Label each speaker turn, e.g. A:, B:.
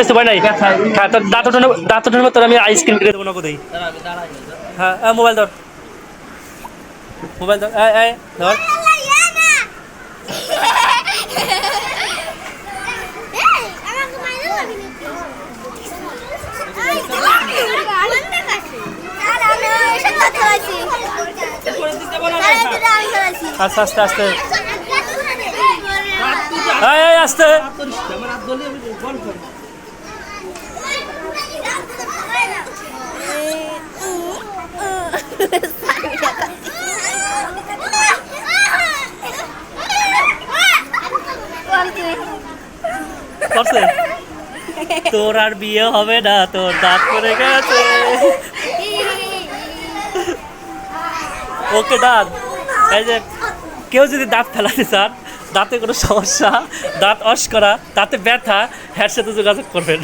A: নাই? হ্যাঁ তোর দাঁত উঠানো দাঁত উঠানোর তোর আমি আইসক্রিম কিনে দেবো নগদেই হ্যাঁ হ্যাঁ মোবাইল ধর। মোবাইল ধর এই এই ধর। আস্তে আস্তে আস্তে। এই এই আস্তে। করছে তোর আর বিয়ে হবে না, তোর দাঁত পড়ে গেছে। ওকে দাঁত। এই যে, কেউ যদি দাঁত ফেলাতে চান, দাঁতে কোনো সমস্যা, দাঁত অস করা, দাঁতে ব্যথা, হ্যার সাথে যোগাযোগ করবেন।